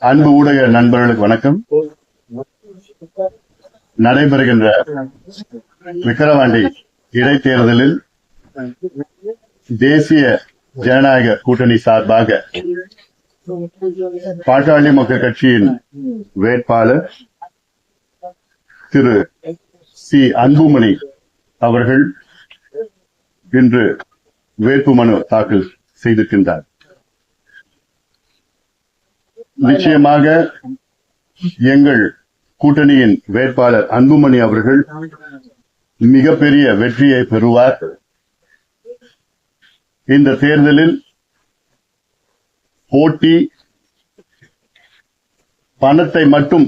அன்பு ஊடக நண்பர்களுக்கு வணக்கம். நடைபெறுகின்ற விக்கிரவாண்டி இடைத்தேர்தலில் தேசிய ஜனநாயக கூட்டணி சார்பாக பாட்டாளி மக்கள் கட்சியின் வேட்பாளர் திரு சி அன்புமணி அவர்கள் இன்று வேட்புமனு தாக்கல் செய்திருக்கின்றார். நிச்சயமாக எங்கள் கூட்டணியின் வேட்பாளர் அன்புமணி அவர்கள் மிகப்பெரிய வெற்றியை பெறுவார். இந்த தேர்தலில் போட்டி பணத்தை மட்டும்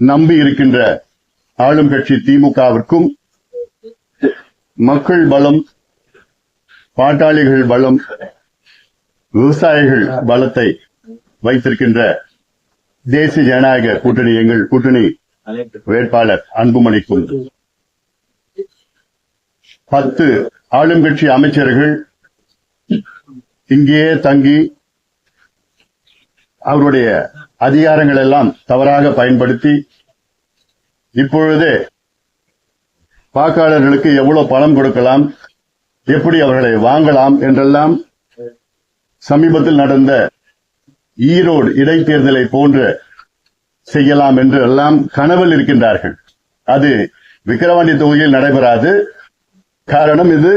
நம்பி இருக்கின்ற ஆளும் கட்சி திமுகவிற்கும் மக்கள் பலம் பாட்டாளிகள் பலம் விவசாயிகள் பலத்தை வைத்திருக்கின்ற தேசிய ஜனநாயக கூட்டணி எங்கள் கூட்டணி வேட்பாளர் அன்புமணிக்கும் பத்து ஆளும் கட்சி அமைச்சர்கள் இங்கேயே தங்கி அவருடைய அதிகாரங்கள் எல்லாம் தவறாக பயன்படுத்தி இப்பொழுதே வாக்காளர்களுக்கு எவ்வளவு பணம் கொடுக்கலாம் எப்படி அவர்களை வாங்கலாம் என்றெல்லாம் சமீபத்தில் நடந்த ஈரோடு இடைத்தேர்தலை போன்று செய்யலாம் என்று எல்லாம் கனவில் இருக்கின்றார்கள். அது விக்கிரவாண்டி தொகுதியில் நடைபெறாது. காரணம் இது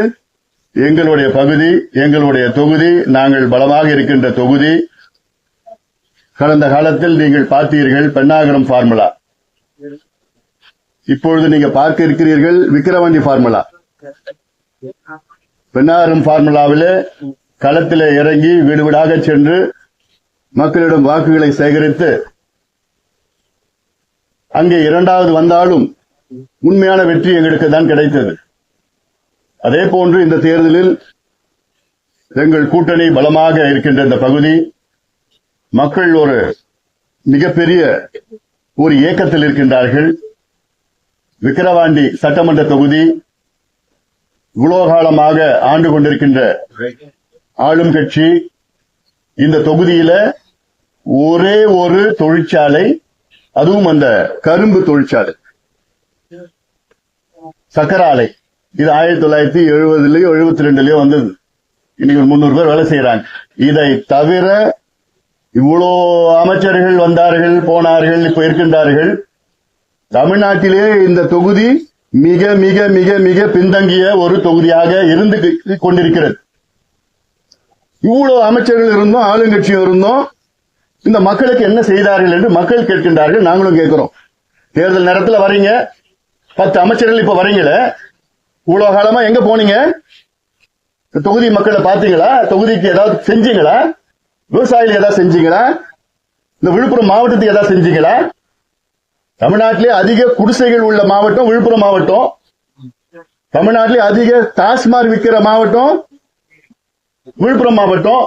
எங்களுடைய பகுதி எங்களுடைய தொகுதி நாங்கள் பலமாக இருக்கின்ற தொகுதி. கடந்த காலத்தில் நீங்கள் பார்த்தீர்கள் பெண்ணாகரம் ஃபார்முலா. இப்பொழுது நீங்க பார்க்க இருக்கிறீர்கள் விக்கிரவாண்டி ஃபார்முலா. பெண்ணாகரம் ஃபார்முலாவிலே களத்திலே இறங்கி வீடு வீடாக சென்று மக்களிடம் வாக்குகளை சேகரித்து அங்கே இரண்டாவது வந்தாலும் உண்மையான வெற்றி எங்களுக்கு தான் கிடைத்தது. அதே போன்று இந்த தேர்தலில் எங்கள் கூட்டணி பலமாக இருக்கின்ற இந்த பகுதி மக்கள் ஒரு மிகப்பெரிய ஒரு இயக்கத்தில் இருக்கின்றார்கள். விக்கிரவாண்டி சட்டமன்ற தொகுதி இவ்வளவு காலமாக ஆண்டு கொண்டிருக்கின்ற ஆளும் கட்சி இந்த தொகுதியில ஒரே ஒரு தொழிற்சாலை அதுவும் அந்த கரும்பு தொழிற்சாலை. சக்கர ஆலை இது ஆயிரத்தி தொள்ளாயிரத்தி எழுபதுலயோ எழுபத்தி ரெண்டுலயோ வந்தது. இன்னைக்கு ஒரு முந்நூறு பேர் வேலை செய்யறாங்க இதை தவிர இவ்வளோ அமைச்சர்கள் வந்தார்கள் போனார்கள் இப்ப இருக்கின்றார்கள். தமிழ்நாட்டிலே இந்த தொகுதி மிக மிக மிக மிக பின்தங்கிய ஒரு தொகுதியாக இருந்து கொண்டிருக்கிறது. இவ்வளவு அமைச்சர்கள் இருந்தோம் ஆளுங்கட்சியும் இருந்தோம். இந்த மக்களுக்கு என்ன செய்தார்கள் என்று மக்கள் கேட்கின்றார்கள் நாங்களும் கேட்கிறோம். தேர்தல் நேரத்தில் வரீங்க. பத்து அமைச்சர்கள் இப்ப வரீங்களே. இவ்வளவு காலமா எங்க போனீங்க? இந்த தொகுதி மக்களை பாத்தீங்களா தொகுதிக்கு ஏதாவது செஞ்சீங்களா? விவசாயிகள் ஏதாவது செஞ்சீங்களா? இந்த விழுப்புரம் மாவட்டத்துக்கு ஏதாவது செஞ்சீங்களா? தமிழ்நாட்டிலே அதிக குடிசைகள் உள்ள மாவட்டம் விழுப்புரம் மாவட்டம். தமிழ்நாட்டிலே அதிக டாஸ்மார் விற்கிற மாவட்டம் விழுப்புரம் மாவட்டம்.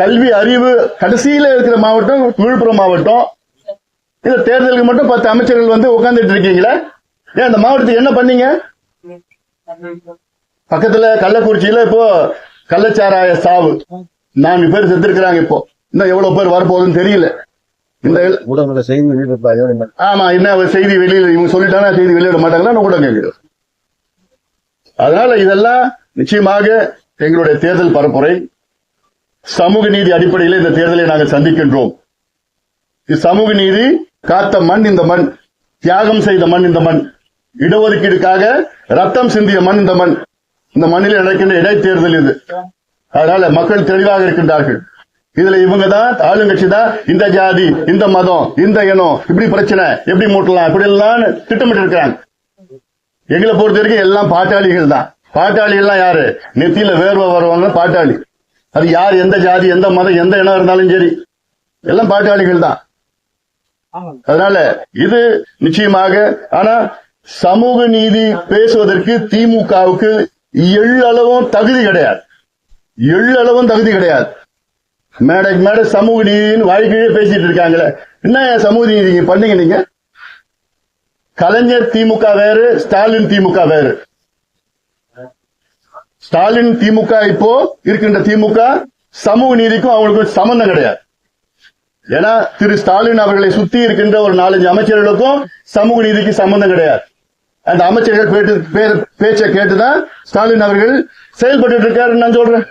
கல்வி அறிவு கடைசியில இருக்கிற மாவட்டம் விழுப்புரம் மாவட்டம். இந்த தேர்தலுக்கு மட்டும் பத்து அமைச்சர்கள் வந்து உட்கார்ந்துட்டு இருக்கீங்களா? ஏன் அந்த மாவட்டத்துக்கு என்ன பண்ணீங்க? பக்கத்துல கள்ளக்குறிச்சியில இப்போ கள்ளச்சாராய சாவு. நான்கு பேர் செத்துருக்கிறாங்க இப்போ. இன்னும் எவ்வளவு பேர் வரப்போகுதுன்னு தெரியல. இந்த ஊடகங்கள செய்தி. ஆமா என்ன செய்தி வெளியில இவங்க சொல்லிட்டாங்கன்னா செய்தி வெளியிட மாட்டாங்களா? கூட கேட்கிறோம் அதனால இதெல்லாம் நிச்சயமாக எங்களுடைய தேர்தல் பரப்புரை சமூக நீதி அடிப்படையில் இந்த தேர்தலை நாங்கள் சந்திக்கின்றோம். இது சமூக நீதி காத்த மண் இந்த மண் தியாகம் செய்த மண் இந்த மண் இடஒதுக்கீடுக்காக ரத்தம் சிந்திய மண் இந்த மண் இந்த மண்ணில் நடக்கின்ற இடைத்தேர்தல் இது. அதனால மக்கள் தெளிவாக இருக்கின்றார்கள். இதுல இவங்க தான் ஆளுங்கட்சி தான் இந்த ஜாதி இந்த மதம் இந்த இனம் இப்படி பிரச்சனை எப்படி மூட்டலாம் இப்படி எல்லாம் திட்டமிட்டு இருக்கிறாங்க எங்களை பொறுத்த வரைக்கும் எல்லாம் பாட்டாளிகள் தான் பாட்டாளிகள்லாம் யாரு? நெத்தியில வேர்வை வருவாங்க பாட்டாளி. அது யார் எந்த ஜாதி எந்த மதம் எந்த இனம் இருந்தாலும் சரி. எல்லாம் பாட்டாளிகள் தான். அதனால இது நிச்சயமாக ஆனா சமூக நீதி பேசுவதற்கு திமுகவுக்கு எள்ளளவும் தகுதி கிடையாது. எள்ளளவும் தகுதி கிடையாது. மேடைக்கு மேடை சமூக நீதினு வாழ்க்கையே பேசிட்டு இருக்காங்களே. என்ன சமூக நீதி நீங்க பண்ணீங்க நீங்க? கலைஞர் திமுக வேறு ஸ்டாலின் திமுக வேறு. ஸ்டாலின் திமுக இப்போ இருக்கின்ற திமுக சமூக நீதிக்கும் அவங்களுக்கு சம்பந்தம் கிடையாது. ஏன்னா திரு ஸ்டாலின் அவர்களை சுத்தி இருக்கின்ற ஒரு நாலஞ்சு அமைச்சர்களுக்கும் சமூக நீதிக்கு சம்பந்தம் கிடையாது. அந்த அமைச்சர்கள் பே- பேச்சை கேட்டுதான் ஸ்டாலின் அவர்கள் செயல்பட்டு இருக்காருன்னு நான் சொல்றேன்.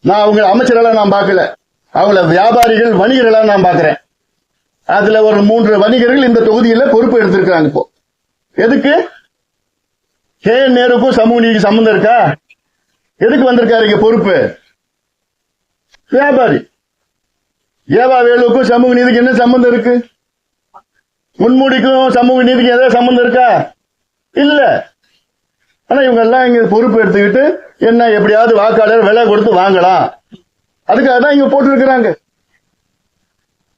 நான் அவங்க அமைச்சர்களா நான் பார்க்கல. அவங்கள வியாபாரிகள் வணிகர்களா நான் பார்க்கிறேன். அதுல ஒரு மூன்று வணிகர்கள் இந்த தொகுதியில பொறுப்பு எடுத்திருக்கிறாங்க இப்போ. எதுக்கு? கே நேருக்கும் சமூக நீதிக்கு சம்பந்தம் இருக்கா? எதுக்கு வந்திருக்காரு இங்க பொறுப்பு? வியாபாரி. ஏவா வேலுக்கும் சமூக நீதிக்கு என்ன சம்பந்தம் இருக்கு? முன்மூடிக்கும் சமூக நீதிக்கு ஏதாவது சம்பந்தம் இருக்கா? இல்ல. ஆனா இவங்க எல்லாம் இங்க பொறுப்பு எடுத்துக்கிட்டு என்ன எப்படியாவது வாக்காளர் விலை கொடுத்து வாங்கலாம். அதுக்காக தான் இங்க போட்டிருக்கிறாங்க.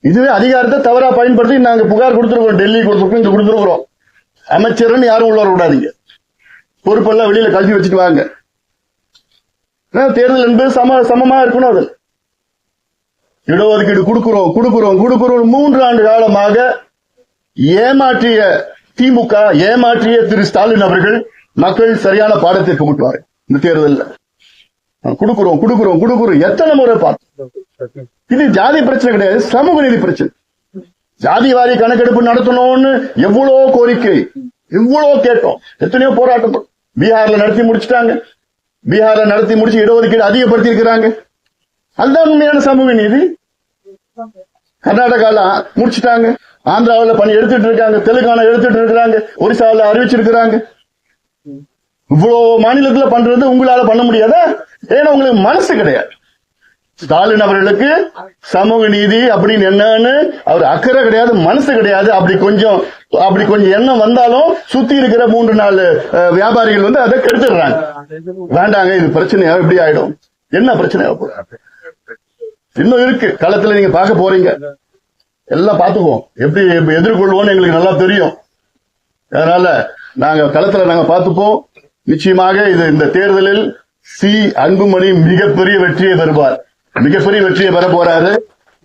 இதுவே அதிகாரத்தை தவறா பயன்படுத்தி நாங்க புகார் கொடுத்துருக்கோம் டெல்லி கொடுத்துருக்கோம் இங்க கொடுத்துருக்குறோம். அமைச்சர்னு யாரும் உள்ள வரக்கூடாதீங்க பொறுப்பெல்லாம் வெளியில கழுவி வச்சுட்டு வாங்க. தேர்தல் என்பது சம சமமா இருக்கணும் அது. இடஒதுக்கீடு கொடுக்கிறோம் கொடுக்கிறோம் கொடுக்கிறோம் மூன்று ஆண்டு காலமாக ஏமாற்றிய திமுக ஏமாற்றிய திரு ஸ்டாலின் அவர்கள் மக்கள் சரியான பாடத்திற்கு முட்டுவார் இந்த தேர்தலில். கொடுக்கிறோம் கொடுக்கிறோம் கொடுக்கிறோம். எத்தனை முறை பார்த்தோம் இது ஜாதி பிரச்சனை கிடையாது சமூக நீதி பிரச்சனை. ஜாதி வாரி கணக்கெடுப்பு நடத்தணும்னு எவ்வளவு கோரிக்கை எவ்வளவு கேட்டோம். எத்தனையோ போராட்டம் பீகார்ல நடத்தி முடிச்சிட்டாங்க. பீகார நடத்தி முடிச்சு இடஒதுக்கீடு அதிகப்படுத்தி இருக்கிறாங்க அதுதான் உண்மையான சமூக நீதி. கர்நாடகால முடிச்சிட்டாங்க. ஆந்திராவில் பணி எடுத்துட்டு இருக்காங்க தெலுங்கானா எடுத்துட்டு இருக்கிறாங்க ஒரிசாவுல அறிவிச்சிருக்கிறாங்க. இவ்வளவு மாநிலத்துல பண்றது உங்களால பண்ண முடியாதா? ஏன்னா உங்களுக்கு மனசு கிடையாது. ஸ்டாலின் அவர்களுக்கு சமூக நீதி அப்படின்னு என்னன்னு அவர் அக்கறை கிடையாது மனசு கிடையாது. அப்படி கொஞ்சம் அப்படி கொஞ்சம் எண்ணம் வந்தாலும் சுத்தி இருக்கிற மூன்று நாலு வியாபாரிகள் வந்து அதை கெடுத்துடுறாங்க. வேண்டாங்க இது பிரச்சனையா எப்படி ஆயிடும். என்ன பிரச்சனையா இன்னும் இருக்கு. களத்துல நீங்க பார்க்க போறீங்க. எல்லாம் பாத்துக்குவோம் எப்படி எப்படி எதிர்கொள்வோம்னு எங்களுக்கு நல்லா தெரியும். அதனால நாங்க களத்துல நாங்க பார்த்துப்போம். நிச்சயமாக இது இந்த தேர்தலில் சி. அன்புமணி மிகப்பெரிய வெற்றியை பெறுவார் மிகப்பெரிய வெற்றியை பெற போறாரு.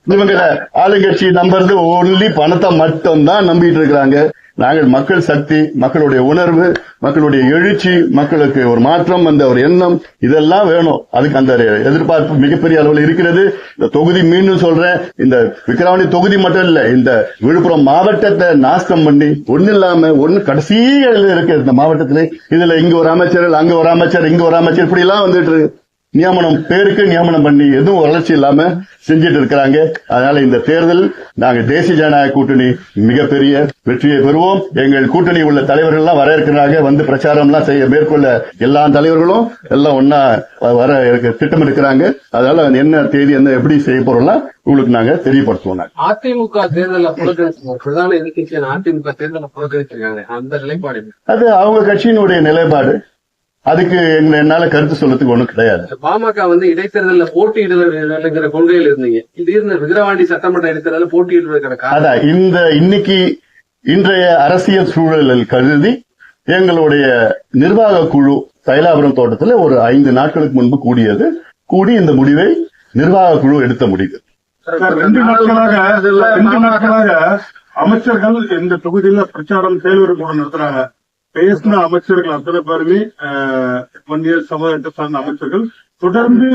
இவங்க ஆளுங்கட்சி நம்புறது ஒன்லி பணத்தை மட்டும் தான் நம்பிட்டு இருக்கிறாங்க. நாங்கள் மக்கள் சக்தி மக்களுடைய உணர்வு மக்களுடைய எழுச்சி மக்களுக்கு ஒரு மாற்றம் அந்த ஒரு எண்ணம் இதெல்லாம் வேணும். அதுக்கு அந்த எதிர்பார்ப்பு மிகப்பெரிய அளவில் இருக்கிறது. இந்த தொகுதி மீண்டும் சொல்றேன். இந்த விக்கிரவாணி தொகுதி மட்டும் இல்ல இந்த விழுப்புரம் மாவட்டத்தை நாசம் பண்ணி ஒண்ணு இல்லாம ஒண்ணு கடைசி இருக்கு இந்த மாவட்டத்திலே இதுல இங்க ஒரு அமைச்சர் அங்க ஒரு அமைச்சர் இங்க ஒரு அமைச்சர் இப்படி எல்லாம் வந்துட்டு இருக்கு. நியமனம் பேருக்கு நியமனம் பண்ணி எதுவும் வளர்ச்சி இல்லாம செஞ்சிட்டு இருக்கிறாங்க. அதனால இந்த தேர்தல் நாங்க தேசிய ஜனநாயக கூட்டணி மிகப்பெரிய வெற்றியை பெறுவோம். எங்கள் கூட்டணி உள்ள தலைவர்கள் எல்லாம் வர இருக்கிறாங்க. வந்து பிரச்சாரம் எல்லாம் செய்ய மேற்கொள்ள எல்லா தலைவர்களும் எல்லாம் ஒன்னா வர திட்டம் இருக்கிறாங்க அதனால என்ன தேதி என்ன எப்படி செய்ய போறோம்லாம் உங்களுக்கு நாங்க தெரியப்படுத்துவோம். அதிமுக தேர்தல புறக்கணிச்சிருக்காங்க. அதிமுக தேர்தல புறக்கணிச்சிருக்காங்க. அந்த நிலைப்பாடு? அது அவங்க கட்சியினுடைய நிலைப்பாடு. அதுக்கு எங்க- என்னால கருத்து சொல்றதுக்கு ஒண்ணும் கிடையாது. பாமக வந்து இடைத்தேர்தலில் போட்டியிடுதல்ங்கிற கொள்கையில் இருந்தீங்க. திடீர்னு விக்கிரவாண்டி சட்டமன்ற இடைத்தேர்தலில் போட்டியிடுவதற்கான அதான் இந்த இன்னைக்கு இன்றைய அரசியல் சூழலில் கருதி எங்களுடைய நிர்வாக குழு தைலாபுரம் தோட்டத்தில் ஒரு ஐந்து நாட்களுக்கு முன்பு கூடியது கூடி இந்த முடிவை நிர்வாக குழு எடுத்த முடிவு. ரெண்டு நாட்களாக ரெண்டு நாட்களாக அமைச்சர்கள் இந்த தொகுதியில பிரச்சாரம் கூட நடத்துறாங்க. பேசின அமைச்சர்கள் அத்தனை பேருமே அஹ், வன்னியர் சமுதாயத்தை சார்ந்த அமைச்சர்கள் தொடர்ந்து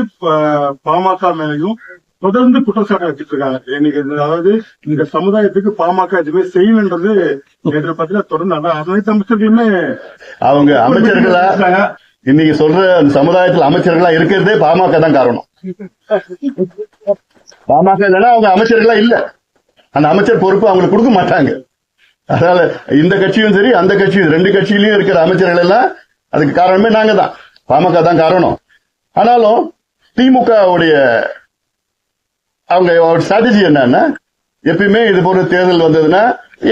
பாமக மேலையும் தொடர்ந்து குற்றச்சாட்டு வச்சிட்டு இருக்காங்க. இன்னைக்கு அதாவது இந்த சமுதாயத்துக்கு பாமக எதுவுமே செய்யலன்றது நேற்று பத்தில தொடர்ந்து அனைத்து அமைச்சர்களுமே அவங்க அமைச்சர்களா. இன்னைக்கு சொல்ற அந்த சமுதாயத்தில் அமைச்சர்களா இருக்கிறதே பாமக தான் காரணம். பாமக இல்லைன்னா அவங்க அமைச்சர்களா இல்ல. அந்த அமைச்சர் பொறுப்பு அவங்களுக்கு கொடுக்க மாட்டாங்க. அதனால இந்த கட்சியும் சரி அந்த கட்சியும் ரெண்டு கட்சியிலயும் இருக்கிற அமைச்சர்கள் எல்லாம் அதுக்கு காரணமே நாங்க தான் பாமக தான் காரணம். ஆனாலும் திமுக உடைய அவங்க ஸ்ட்ராட்டஜி என்னன்னா எப்பயுமே இது போல தேர்தல் வந்ததுன்னா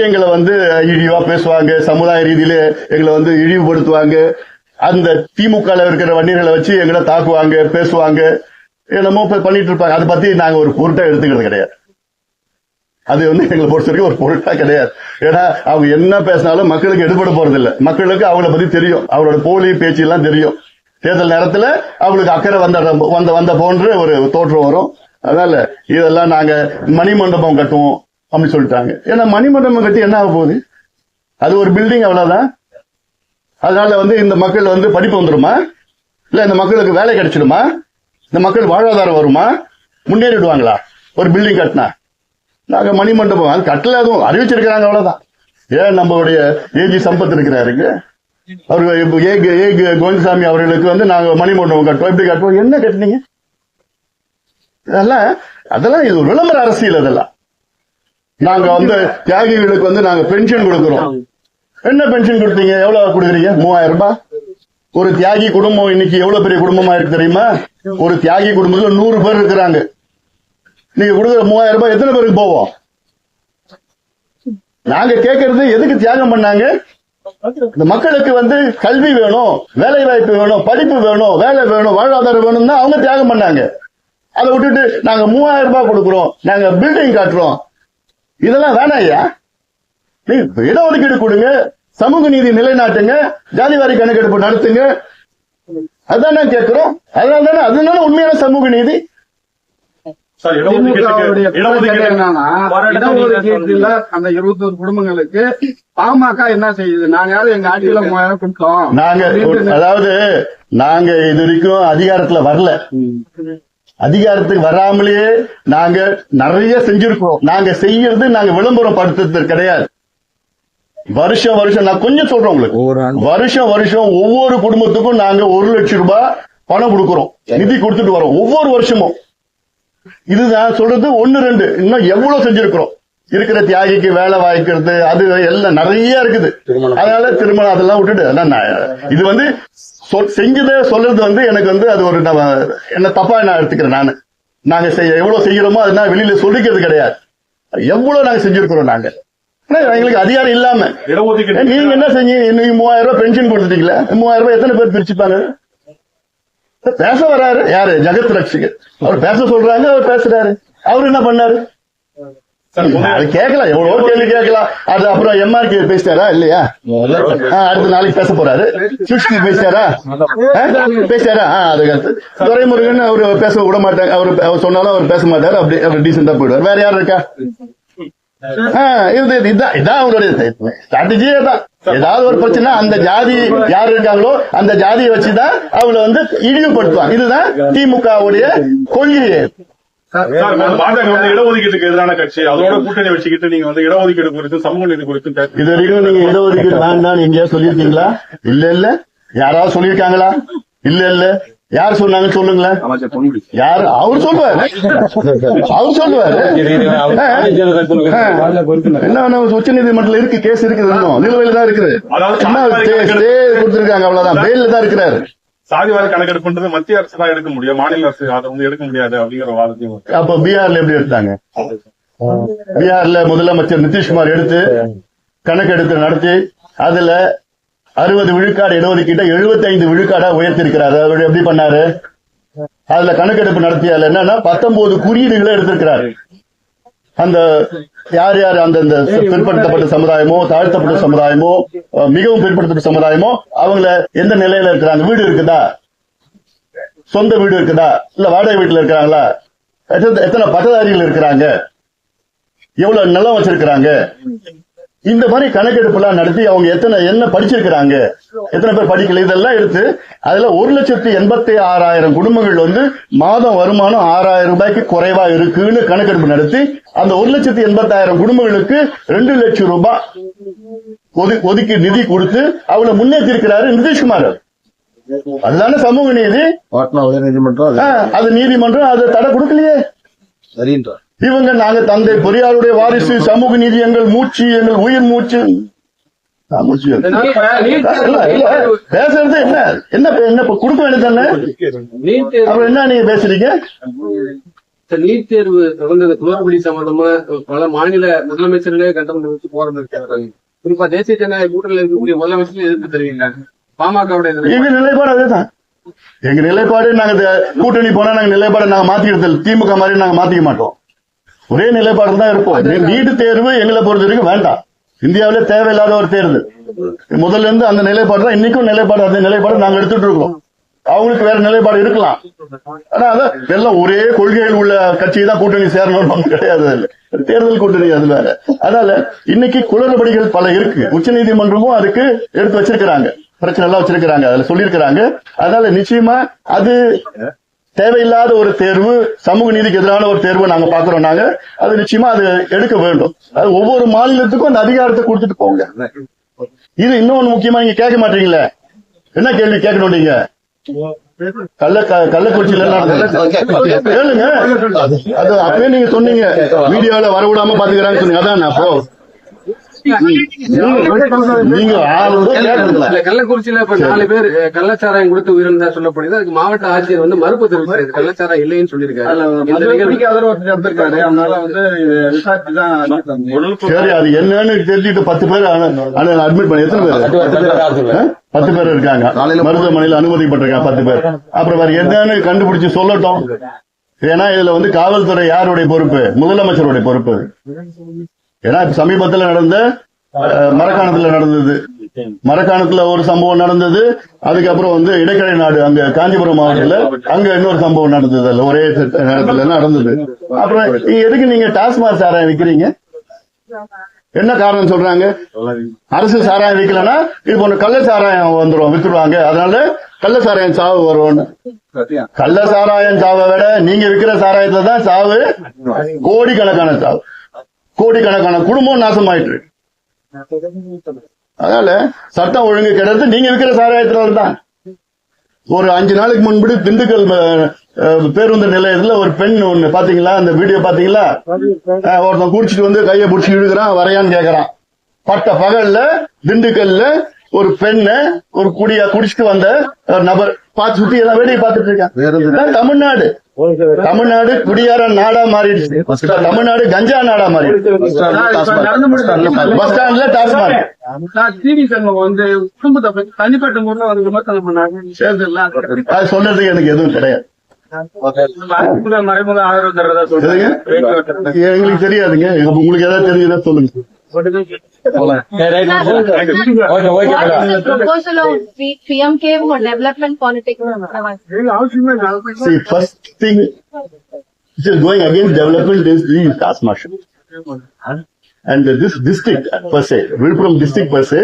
எங்களை வந்து இழிவா பேசுவாங்க சமுதாய ரீதியில எங்களை வந்து இழிவுபடுத்துவாங்க. அந்த திமுக இருக்கிற வண்டிகளை வச்சு எங்களை தாக்குவாங்க பேசுவாங்க. என்னமோ பண்ணிட்டு இருப்பாங்க. அதை பத்தி நாங்க ஒரு பொருட்டா எடுத்துக்கிறது கிடையாது. அது வந்து எங்களை பொறுத்த வரைக்கும் ஒரு பொருட்டா கிடையாது. ஏன்னா அவங்க என்ன பேசினாலும் மக்களுக்கு எடுபட போறது மக்களுக்கு அவங்கள பத்தி தெரியும். அவரோட போலி பேச்சு எல்லாம் தெரியும். தேர்தல் நேரத்துல அவங்களுக்கு அக்கறை வந்த வந்த வந்த போன்ற ஒரு தோற்றம் வரும். அதனால இதெல்லாம் நாங்க மணிமண்டபம் கட்டுவோம் அப்படின்னு சொல்லிட்டாங்க. ஏன்னா மணிமண்டபம் கட்டி என்ன ஆக போகுது? அது ஒரு பில்டிங் அவ்வளவுதான். அதனால வந்து இந்த மக்கள் வந்து படிப்பு வந்துருமா? இல்ல இந்த மக்களுக்கு வேலை கிடைச்சிடுமா? இந்த மக்கள் வாழ்வாதாரம் வருமா? முன்னேறிடுவாங்களா? ஒரு பில்டிங் கட்டினா. நாங்க மணிமண்டபம் அது கட்டல அதுவும் அறிவிச்சிருக்கிறாங்க அவ்வளவுதான். ஏன் நம்மளுடைய ஏஜி சம்பத் இருக்கிறாருங்க அவர் இப்ப ஏ ஏ கோவிந்தசாமி அவர்களுக்கு வந்து நாங்க மணிமண்டபம் கட்டுவோம். எப்படி கட்டுவோம். என்ன கட்டினீங்க? இதெல்லாம் அதெல்லாம் இது விளம்பர அரசியல் அதெல்லாம். நாங்க வந்து தியாகிகளுக்கு வந்து நாங்க பென்ஷன் கொடுக்கிறோம். என்ன பென்ஷன் கொடுத்தீங்க? எவ்வளவு கொடுக்குறீங்க? மூவாயிரம் ரூபாய்? ஒரு தியாகி குடும்பம் இன்னைக்கு எவ்வளவு பெரிய குடும்பமா இருக்கு தெரியுமா? ஒரு தியாகி குடும்பத்துல நூறு பேர் இருக்கிறாங்க. நீங்க கொடுக்குற மூவாயிரம் ரூபாய் எத்தனை பேருக்கு போவோம்? நாங்க கேட்கறது எதுக்கு தியாகம் பண்ணாங்க? இந்த மக்களுக்கு வந்து கல்வி வேணும் வேலை வாய்ப்பு வேணும் படிப்பு வேணும் வேலை வேணும் வாழ்வாதாரம் வேணும்னா அவங்க தியாகம் பண்ணாங்க. அதை விட்டுட்டு நாங்க மூவாயிரம் ரூபாய் கொடுக்குறோம் நாங்க பில்டிங் காட்டுறோம். இதெல்லாம் வேணாம் ஐயா. நீ இடஒதுக்கீடு கொடுங்க சமூக நீதி நிலைநாட்டுங்க ஜாதிவாரி கணக்கெடுப்பு நடத்துங்க. அதுதான் கேட்கிறோம் அதனால தானே அதனால உண்மையான சமூக நீதி சார் திமுகவுடைய இடஒதுக்கீட்டு இடஒதுக்கீடு என்னன்னா, இடஒதுக்கீட்டுல அந்த இருபத்தோரு குடும்பங்களுக்கு பாமக என்ன செய்யுது? நாங்க எங்க ஆட்சியில மூவாயிரம் கொடுத்தோம். நாங்க அதாவது நாங்க இது வரைக்கும் அதிகாரத்துல வரல. அதிகாரத்துக்கு வராமலேயே நாங்க நிறைய செஞ்சிருக்கோம் நாங்க செய்யறது நாங்க விளம்பரம் படுத்துறது கிடையாது. வருஷம் வருஷம் நான் கொஞ்சம் சொல்றேன் உங்களுக்கு. வருஷம் வருஷம் ஒவ்வொரு குடும்பத்துக்கும் நாங்க ஒரு லட்சம் ரூபாய் பணம் கொடுக்கிறோம். நிதி கொடுத்துட்டு வரோம். ஒவ்வொரு வருஷமும். இதுதான் சொல்றது ஒன்னு ரெண்டு. இன்னும் எவ்வளவு செஞ்சிருக்கிறோம்? இருக்கிற தியாகிக்கு வேலை வாய்க்கிறது அது எல்லாம் நிறைய இருக்குது. அதனால திருமணம் அதெல்லாம் விட்டுட்டு இது வந்து செஞ்சதை சொல்றது வந்து எனக்கு வந்து அது ஒரு என்ன தப்பா நான் எடுத்துக்கிறேன் நானு. நாங்க செய்ய எவ்வளவு செய்யறோமோ அது நான் வெளியில சொல்லிக்கிறது கிடையாது. எவ்வளவு நாங்க செஞ்சிருக்கிறோம் நாங்க? எங்களுக்கு அதிகாரம் இல்லாம. நீங்க என்ன செஞ்சீங்க? இன்னைக்கு மூவாயிரம் ரூபாய் பென்ஷன் கொடுத்துட்டீங்களா? மூவாயிரம் ரூபாய் எத்தனை பேர் பிரிச்சுப்பாங்க? பேச வராரு. யாரு? ஜெகத் ரட்சிகர் அவர் பேச சொல்றாங்க அவர் பேசுறாரு. அவர் என்ன பண்ணாரு? அது கேட்கலாம். எவ்வளவு கேள்வி கேட்கலாம். அது அப்புறம் எம்ஆர்கே பேசிட்டாரா இல்லையா? அடுத்த நாளைக்கு பேச போறாரு. சுஷ்டி பேசிட்டாரா? பேசிட்டாரா? ஆ, அதுக்கு அடுத்து துரைமுருகன் அவர் பேச விட மாட்டாங்க. அவர் அவர் சொன்னாலும் அவர் பேச மாட்டாரு. அப்படி அவர் டீசெண்டா போயிடுவார். வேற யார் இருக்கா? ஆ, இது இதான் அவருடைய ஸ்ட்ராட்டஜியே தான் ஏதாவது ஒரு பிரச்சனை அந்த ஜாதி யார் இருக்காங்களோ அந்த ஜாதியை வச்சுதான் அவங்கள வந்து இழிவுபடுத்துவாங்க. இதுதான் திமுகவுடைய கொள்கையே சார் பாஜக வந்து இடஒதுக்கீட்டுக்கு எதிரான கட்சி. அதோட கூட்டணி வச்சுக்கிட்டு நீங்க வந்து இடஒதுக்கீடு குறித்து சமூக நீதி குறித்து பேச- இது வரைக்கும் நீங்க இடஒதுக்கீடு வேண்டாம்னு எங்கேயா சொல்லியிருக்கீங்களா? இல்ல இல்ல. யாராவது சொல்லியிருக்காங்களா? இல்ல இல்ல. யார் சொன்னாங்க சொல்லுங்களேன் யார்? அவர் சொல்லுவாரு அவர் சொல்லுவாரு என்ன உச்ச நீதிமன்றத்தில் இருக்கு கேஸ் இருக்குது இன்னும் நிலுவையில தான் இருக்குது. கொடுத்திருக்காங்க அவ்வளவுதான். பெயில தான் இருக்கிறாரு. சாதிவாரி கணக்கெடுப்புன்றது மத்திய அரசு தான் எடுக்க முடியும். மாநில அரசு அதை வந்து எடுக்க முடியாது அப்படிங்கிற வாதத்தையும். அப்ப பீகார்ல எப்படி எடுத்தாங்க? பீகார்ல முதலமைச்சர் நிதிஷ்குமார் எடுத்து கணக்கெடுத்து நடத்தி அதுல அறுபது விழுக்காடு இடஒதுக்கீட்டை 75 விழுக்காடா உயர்த்திருக்கிறாரு. அவர் எப்படி பண்ணாரு? அதுல கணக்கெடுப்பு நடத்திய என்னன்னா பத்தொன்பது குறியீடுகளை எடுத்திருக்கிறாரு. அந்த யார் யார் அந்தந்த பிற்படுத்தப்பட்ட சமுதாயமோ தாழ்த்தப்பட்ட சமுதாயமோ மிகவும் பிற்படுத்தப்பட்ட சமுதாயமோ அவங்கள எந்த நிலையில இருக்கிறாங்க? வீடு இருக்குதா? சொந்த வீடு இருக்குதா? இல்ல வாடகை வீட்டுல இருக்கிறாங்களா? எத்தனை எத்தனை பட்டதாரிகள் இருக்கிறாங்க? எவ்வளவு நிலம் வச்சிருக்கிறாங்க? இந்த மாதிரி கணக்கெடுப்புலாம் நடத்தி அவங்க எத்தனை என்ன படிச்சிருக்கிறாங்க? எத்தனை பேர் படிக்கல? இதெல்லாம் எடுத்து அதுல ஒரு லட்சத்தி எண்பத்தி ஆறாயிரம் குடும்பங்கள் வந்து மாதம் வருமானம் ஆறாயிரம் ரூபாய்க்கு குறைவா இருக்குன்னு கணக்கெடுப்பு நடத்தி அந்த ஒரு லட்சத்தி எண்பத்தாயிரம் குடும்பங்களுக்கு ரெண்டு லட்சம் ரூபாய் ஒது- ஒதுக்கி நிதி கொடுத்து அவளை முன்னேற்றி இருக்கிறாரு நிதிஷ்குமார் அதுதானே சமூக நீதி? பாட்னா உயர் நீதிமன்றம் அது நீதிமன்றம் அது தடை கொடுக்கலையே. சரின்றார். இவங்க நாங்க தந்தை பெரியாருடைய வாரிசு சமூக நீதி எங்கள் மூச்சு எங்கள் உயிர் மூச்சு. பேசுறது என்ன? என்ன இப்ப என்ன இப்ப கொடுக்க வேண்டியதானே நீட் தேர்வு அப்புறம் என்ன நீங்க பேசுறீங்க? நீட் தேர்வு தொடர்ந்து இந்த குளறுபடி சம்பந்தமா பல மாநில முதலமைச்சர்களே கண்டனம் தெரிவித்து போராட்டம் இருக்கிறாங்க குறிப்பா தேசிய ஜனநாயக கூட்டணியில் இருக்கக்கூடிய முதலமைச்சர்கள் எதிர்ப்பு தெரிவிக்கிறாங்க பாமகவுடைய நிலைப்பாடு. எங்க நிலைப்பாடு அதுதான். எங்க நிலைப்பாடு நாங்க இந்த கூட்டணி போனா நாங்க நிலைப்பாடு நாங்க மாத்திக்கிறது. திமுக மாதிரி நாங்க மாத்திக்க மாட்டோம். ஒரே நிலைப்பாடு தான் இருப்போம். நீ- நீட் தேர்வு எங்களை பொறுத்த வரைக்கும் வேண்டாம். இந்தியாவிலே தேவையில்லாத ஒரு தேர்வு. முதல்ல இருந்து அந்த நிலைப்பாடு தான் இன்னைக்கும் நிலைப்பாடு அந்த நிலைப்பாடு நாங்க எடுத்துட்டு இருக்கோம் அவங்களுக்கு வேற நிலைப்பாடு இருக்கலாம். ஆனா அதான் எல்லாம் ஒரே கொள்கைகள் உள்ள கட்சி தான் கூட்டணி சேரணும்னு ஒண்ணும் கிடையாது அதுல. தேர்தல் கூட்டணி அது வேற. அதனால இன்னைக்கு குளறுபடிகள் பல இருக்கு. உச்ச நீதிமன்றமும் அதுக்கு எடுத்து வச்சிருக்கிறாங்க. பிரச்சனை எல்லாம் வச்சிருக்கிறாங்க. அதுல சொல்லியிருக்கிறாங்க. அதனால நிச்சயமா அது தேவையில்லாத ஒரு தேர்வு சமூக நீதிக்கு எதிரான ஒரு தேர்வு நாங்க பாக்குறோம் நாங்க அது நிச்சயமா அது எடுக்க வேண்டும். அது ஒவ்வொரு மாநிலத்துக்கும் அந்த அதிகாரத்தை கொடுத்துட்டு போங்க. இது இன்னொன்னு முக்கியமா நீங்க கேட்க மாட்டீங்களே என்ன கேள்வி கேட்கணும் நீங்க? கள்ள கள்ளக்குறிச்சியில? கேளுங்க. அது அப்பவே நீங்க சொன்னீங்க. வீடியோல வர விடாம பாத்துக்கிறான்னு சொன்னீங்க. அதான் அப்போ நீங்க ஆளுங்க கேட்கல இல்ல கள்ளக்குறிச்சியில இப்ப நாலு பேர் கள்ளச்சாராயம் கொடுத்து உயிரிழந்தா சொல்லப்படுது. அதுக்கு மாவட்ட ஆட்சியர் வந்து மறுப்பு தெரிவிச்சிருக்கு கள்ளச்சாராயம் இல்லைன்னு சொல்லியிருக்காரு. சரி அது என்னன்னு தெரிஞ்சுட்டு பத்து பேர் அட்மிட் பண்ணி எத்தனை பேர்? பத்து பேர் இருக்காங்க. மருத்துவமனையில் அனுமதிப்பட்டிருக்காங்க பத்து பேர். அப்புறம் வேற என்னன்னு கண்டுபிடிச்சு சொல்லட்டும். ஏன்னா இதுல வந்து காவல்துறை யாருடைய பொறுப்பு? முதலமைச்சருடைய பொறுப்பு. ஏன்னா இப்ப சமீபத்துல நடந்த மரக்காணத்துல நடந்தது. மரக்காணத்துல ஒரு சம்பவம் நடந்தது. அதுக்கப்புறம் வந்து இடைக்கடை நாடு அங்க காஞ்சிபுரம் மாவட்டத்துல அங்க இன்னொரு சம்பவம் நடந்தது அதுல ஒரே நேரத்துல நடந்தது. அப்புறம் எதுக்கு நீங்க டாஸ்மாக் சாராயம் விக்கிறீங்க? என்ன காரணம் சொல்றாங்க? அரசு சாராயம் விக்கலன்னா இது போன்ற கள்ள சாராயம் வந்துரும் வித்துருவாங்க. அதனால கள்ள சாராயம் சாவு வரும்னு. கள்ள சாராயம் சாவை விட நீங்க விக்கிற சாராயத்துல தான் சாவு கோடிக்கணக்கான சாவு. கோடிக்கணக்கான குடும்பம் நாசமாயிட்டு இருக்கு. அதனால சட்டம் ஒழுங்கு கிடையாது நீங்க விக்கிற சாராயத்துல தான். ஒரு அஞ்சு நாளைக்கு முன்பு திண்டுக்கல் பேருந்து நிலையத்துல ஒரு பெண் ஒண்ணு பாத்தீங்களா? அந்த வீடியோ பாத்தீங்களா? ஒருத்தன் குடிச்சிட்டு வந்து கையை பிடிச்சி இழுக்கிறான் வரையான்னு கேக்குறான். பட்ட பகல்ல திண்டுக்கல்ல ஒரு பெண்ணு ஒரு குடியா குடிச்சிட்டு வந்த ஒரு நபர். பார்த்து சுத்தி எல்லாம் வேடிக்கை பார்த்துட்டு இருக்கான் தமிழ்நாடு. தமிழ்நாடு குடியார நாடா மாறிடுச்சு. தமிழ்நாடு கஞ்சா நாடா மாறிடுச்சு. பஸ் ஸ்டாண்ட்ல டாஸ்மாக் டிவி சங்கம் வந்து குடும்பத்தை பத்தி தனிப்பட்ட முறையில் ஒரு விமர்சனம் பண்ணாங்க. சேர்ந்து அது சொல்றதுக்கு எனக்கு எதுவும் கிடையாது. மறைமுக ஆதரவு? எங்களுக்கு தெரியாதுங்க. உங்களுக்கு ஏதாவது தெரிஞ்சதா சொல்லுங்க. Villupuram district per se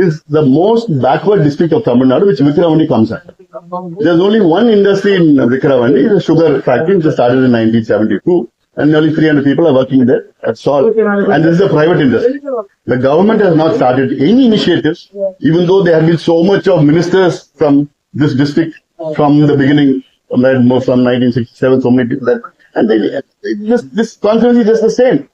is most backward district of Tamil Nadu which Vikravandi comes only one industry in Vikravandi sugar factory start in nineteen seventy two And nearly 300 people are working there. That's all. And this is a private industry. The government has not started any initiatives, even though there have been so much of ministers from this district from the beginning, from that- from 1967, so many people. And they, this, this constituency is just the same.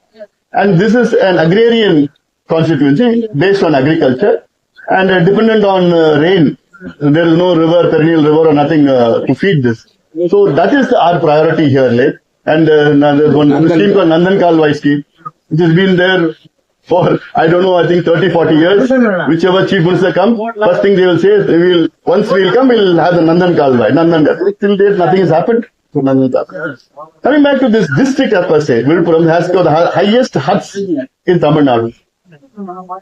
And this is an agrarian constituency based on agriculture and uh, dependent on uh, rain. There is no river, perennial river or nothing uh, to feed this. So that is our priority here, late. And uh, now there's one scheme called Nandan Kalwai scheme, which has been there for, I don't know, I think 30, 40 years. Whichever chief minister comes, first thing they will say is, we will, once we will come, we'll have the Nandan Kalwai. Nandan Kalwai. Till date, nothing has happened. to Nandan Kalwai. Coming back to this district as per se, Vilpuram has got the highest huts in Tamil Nadu.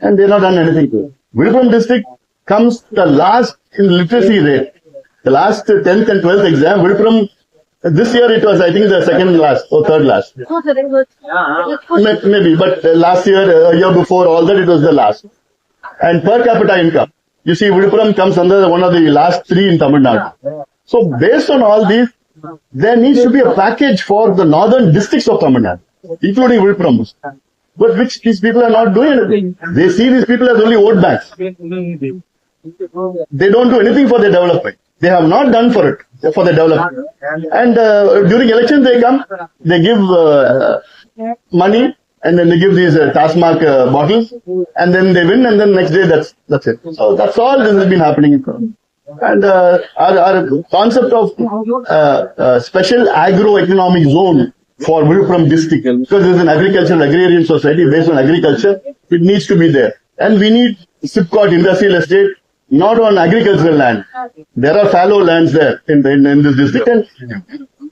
And they've not done anything to it. Vilpuram district comes the last in literacy rate. The last 10th and 12th exam, Vilpuram, this year it was, I think, the second last or third last. Oh, very good. May- Maybe, but uh, last year, uh, year before, all that, it was the last. And per capita income, you see, Vilpuram comes under one of the last three in Tamil Nadu. So, based on all these, there needs to be a package for the northern districts of Tamil Nadu, including Vilpuram. But which these people are not doing anything. They see these people as only vote banks. They don't do anything for their development. They have not done for it, for the development. And uh, during elections they come, they give uh, money and then they give these uh, Tasmak uh, bottles and then they win and then next day that's that's it. So that's all this has been happening. And uh, our, our concept of uh, uh, special agroeconomic zone for Viluppuram district, because it's an agricultural agrarian society based on agriculture, it needs to be there. And we need Sipcot industrial estate, not on agricultural land. There are fallow lands there in, the, in, in this district and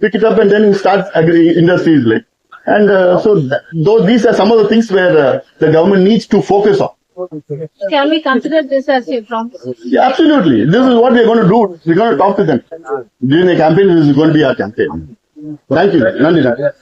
pick it up and then start agri industries like. And uh, so th- those, these are some of the things where uh, the government needs to focus on. Can we consider this as a from? Yeah, absolutely. This is what we're going to do. We're going to talk to them. During the campaign, this is going to be our campaign. Thank you. Nandita.